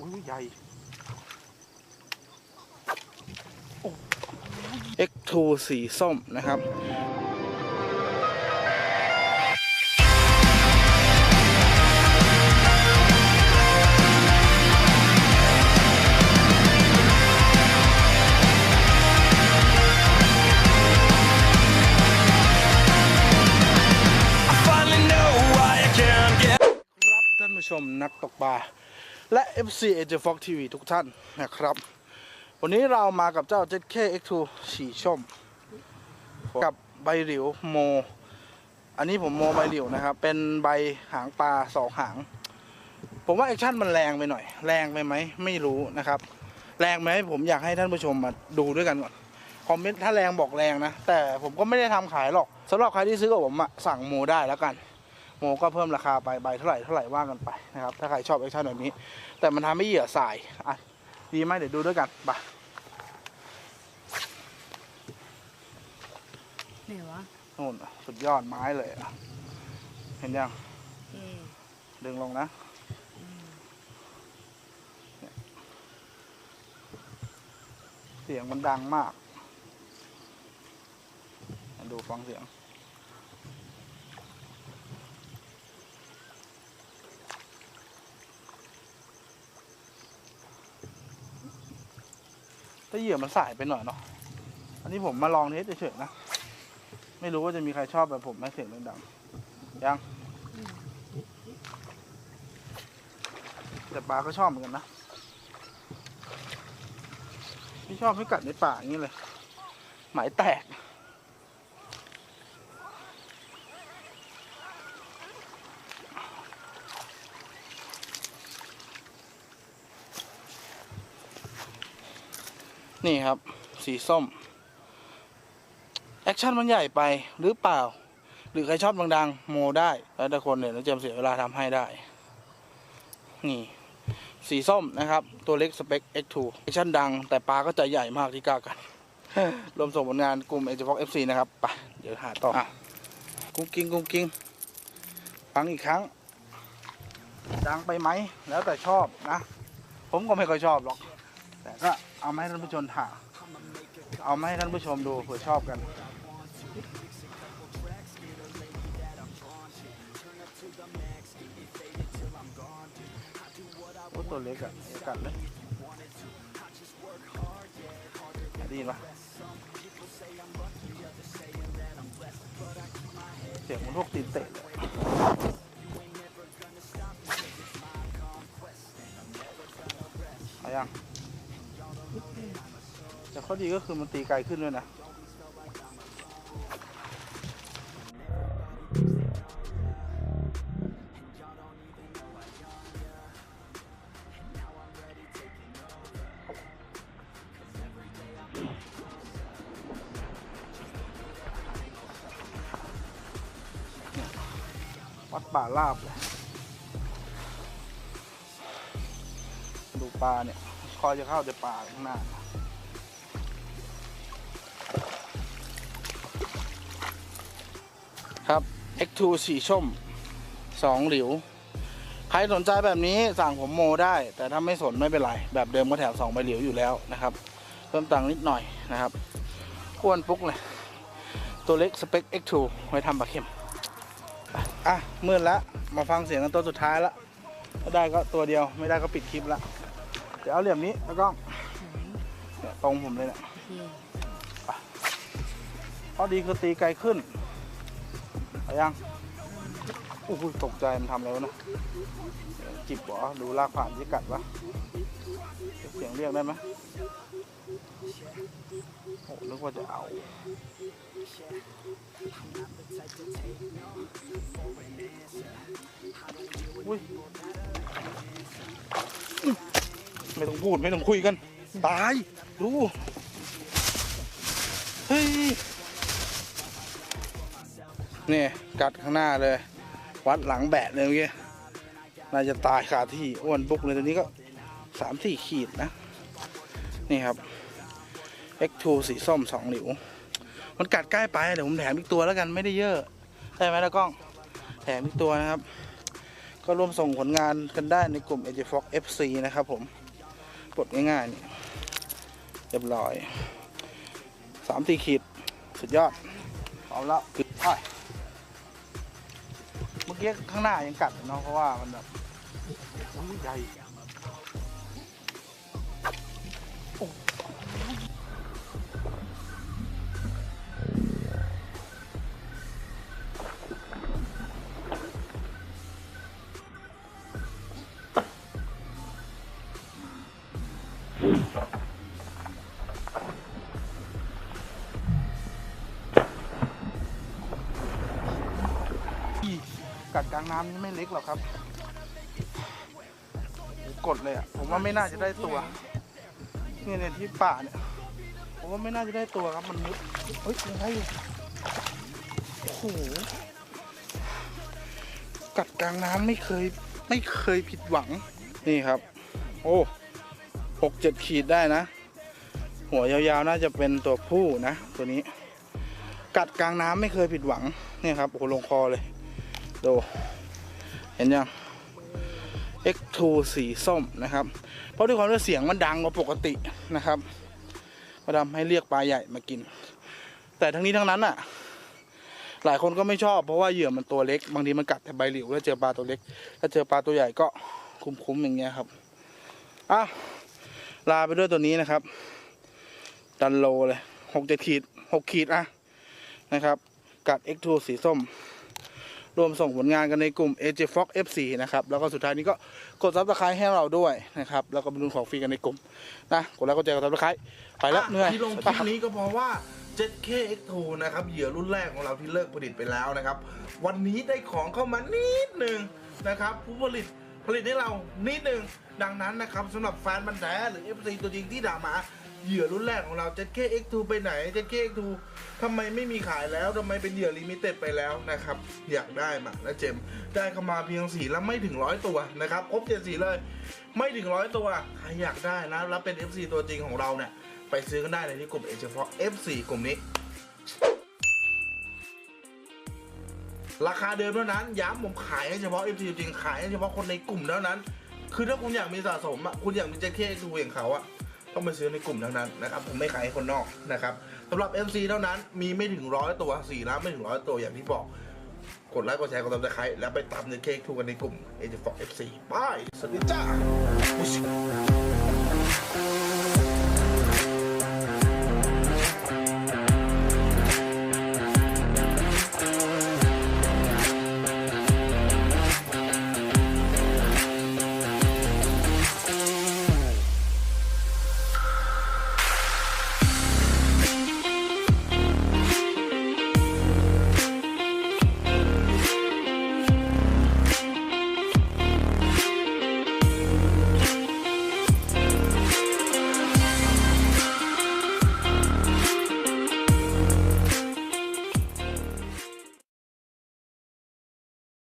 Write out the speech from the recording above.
อุ้ยใหญ่เอ็กทูสีส้มนะครับ และ FC a j Fox TV ทุกท่านนะครับ วันนี้เรามากับเจ้า JK X2 สีส้มกับใบหลิวโม อันนี้ผมโมใบหลิวนะครับ เป็นใบหางปลาสองหาง ผมว่าแอคชั่นมันแรงไปหน่อย แรงไปไหม ไม่รู้นะครับ แรงไหมผมอยากให้ท่านผู้ชมมาดูด้วยกันก่อนคอมเมนต์ถ้าแรงบอกแรงนะ แต่ผมก็ไม่ได้ทำขายหรอกสำหรับใครที่ซื้อกับผมอะสั่งโมได้แล้วกัน โมก็เพิ่มราคาไปใบเท่าไหร่เท่าไหร่ว่ากันไปนะครับ ถ้าใครชอบแอคชั่นแบบนี้ แต่มันทำให้เหยื่อสายอะดีไหมเดี๋ยวดูด้วยกันไปไหนวะนู่นอะสุดยอดไม้เลยอะเห็นยังเอ๊ะดึงลงนะเสียงมันดังมากมาดูฟังเสียง ถ้าเหยื่อมันสายไปหน่อยเนาะ อันนี้ผมมาลองเทสเฉยๆนะ ไม่รู้ว่าจะมีใครชอบแบบผมไหมเสียงดังๆยัง แต่ปลาก็ชอบเหมือนกันนะไม่ชอบให้กัดในป่าอย่างนี้เลย หมายแตก นี่ครับ สีส้ม แอคชั่นมันใหญ่ไปหรือเปล่า หรือใครชอบดังๆ โมได้ แล้วแต่คนเนี่ยเราจะเสียเวลาทำให้ได้ นี่ สีส้มนะครับ ตัวเล็กสเปค X2 แอคชั่นดัง แต่ปลาก็จะใหญ่มากที่กล้ากัน รวมส่งผลงานกลุ่ม a อ f o x FC นะครับไปเดี๋ยวหาต่ออกุ้งกิ้งกุ้งกิ้งฟังอีกครั้ง ดังไปไหม แล้วแต่ชอบนะ ผมก็ไม่ค่อยชอบหรอก แต่ก็ เอามาให้ท่านผู้ชมถ่าเอามาให้ท่านผู้ชมดูเผื่อชอบกันโอ้ตัวเล็กอะอย่ากัดเลยได้ยินปะเสียงมันพวกตีนเตะเลยเอายัง ข้อดีก็คือมันตีไกลขึ้นด้วยนะวัดป่าลาบเลยดูปลาเนี่ย คอยจะเข้าแต่ป่าข้างหน้า X2 สีส้มสองหลิว ใครสนใจแบบนี้สั่งผมโมได้ แต่ถ้าไม่สนไม่เป็นไร แบบเดิมก็แถมสองใบหลิวอยู่แล้วนะครับ เพิ่มตังค์นิดหน่อยนะครับอ้วนปุ๊กเลยตัวเล็กสเปค X2 ไว้ทำปลาเค็มอะมืดแล้วมาฟังเสียงกันตัวสุดท้ายแล้วถ้าได้ก็ตัวเดียวไม่ได้ก็ปิดคลิปละเดี๋ยวเอาเหลี่ยมนี้แล้วก็เนี่ยตรงผมเลยเนี่ยโอเคข้อดีคือตีไกลขึ้น เอายังโอ้โหตกใจมันทำอะไรวะเนะจิบหรอดูลากผ่านที่กัดวะเสียงเรียกได้ไหมโอ้นึกว่าจะเอาอุ้ยไม่ต้องพูด ไม่ต้องคุยกัน ตาย ดู นี่กัดข้างหน้าเลย วัดหลังแบะเลยเมื่อกี้น่าจะตายคาที่อ้วนบุกเลยตัวนี้ก็สามสี่ขีดนะ นี่ครับ X2 สีส้มสองหลิว มันกัดใกล้ไปเดี๋ยวผมแถมอีกตัวแล้วกันไม่ได้เยอะ ได้ไหมละกล้อง แถมอีกตัวนะครับ ก็ร่วมส่งผลงานกันได้ในกลุ่ม a g f o x FC นะครับผมกดง่ายๆนี่เรียบร้อยสามสี่ขีด สุดยอดเอาละคือไป เมื่อกี้ข้างหน้ายังกัดเนาะเพราะว่ามันแบบใหญ่างน้ำนี่ไม่เล็กหรอกครับโอ้กดเลยอะผมว่าไม่น่าจะได้ตัวเนี่ยเนี่ยที่ป่าเนี่ยผมว่าไม่น่าจะได้ตัวครับมันมุดเฮ้ยยังไงโอ้โหกัดกลางน้ำไม่เคยไม่เคยผิดหวังนี่ครับ โอ้หกเจ็ดขีดได้นะ หัวยาวๆน่าจะเป็นตัวผู้นะ ตัวนี้ กัดกลางน้ำไม่เคยผิดหวังนี่ครับโอ้ลงคอเลย ดูเห็นยัง X2 สีส้มนะครับ เพราะด้วยความที่เสียงมันดังกว่าปกตินะครับมาทำให้เรียกปลาใหญ่มากิน แต่ทั้งนี้ทั้งนั้นอะ หลายคนก็ไม่ชอบเพราะว่าเหยื่อมันตัวเล็ก บางทีมันกัดแต่ใบหลิวแล้วเจอปลาตัวเล็ก ถ้าเจอปลาตัวใหญ่ก็คุ้มๆอย่างเงี้ยครับอะลาไปด้วยตัวนี้นะครับ ดันโลเลยหกเจ็ดขีดหกขีดอะนะครับ กัด X2 สีส้ม รวมส่งผลงานกันในกลุ่ม AJ Fox FC นะครับ แล้วก็สุดท้ายนี้ก็กดซับสไครต์ให้เราด้วยนะครับ แล้วก็ไปลุ้นของฟรีกันในกลุ่มนะกดแล้วก็แชร์กดซับสไครต์ไปแล้วเหนื่อยที่ลงคลิปนี้ก็เพราะว่า 7K X2 นะครับเหยื่อรุ่นแรกของเราที่เลิกผลิตไปแล้วนะครับ วันนี้ได้ของเข้ามานิดหนึ่งนะครับ ผู้ผลิตผลิตให้เรานิดหนึ่งดังนั้นนะครับสำหรับแฟนบันธุ์แท้หรือ FC ตัวจริงที่ด่ามา เหยื่อรุ่นแรกของเรา 7K X2 ไปไหน 7K X2 ทำไมไม่มีขายแล้วทำไมเป็นเหยื่อลิมิเต็ดไปแล้วนะครับ อยากได้มานะเจมได้เข้ามาเพียงสีแล้วไม่ถึงร้อยตัวนะครับครบเจ็ดสีเลย ไม่ถึงร้อยตัวใครอยากได้นะแล้วเป็น FC ตัวจริงของเราเนี่ยไปซื้อกันได้เลยที่กลุ่มเอเจฟอ F4 กลุ่มนี้ราคาเดิมเท่านั้นย้ำผมขายให้เฉพาะ F4 จริงขายให้เฉพาะคนในกลุ่มเท่านั้น คือถ้าคุณอยากมีสะสมอะคุณอยากมีแจ็คเก็ตดูอย่างเขาอะ ต้องไปซื้อในกลุ่มเท่านั้นนะครับผมไม่ขายให้คนนอกนะครับสำหรับ FC เท่านั้นมีไม่ถึงร้อยตัวสี่ล้านไม่ถึงร้อยตัวอย่างที่บอกกดไลค์กดแชร์กดติดตามแล้วไปตามในเค้กทุกันในกลุ่มเอเจฟอกเอฟซีบายสวัสดีจ้า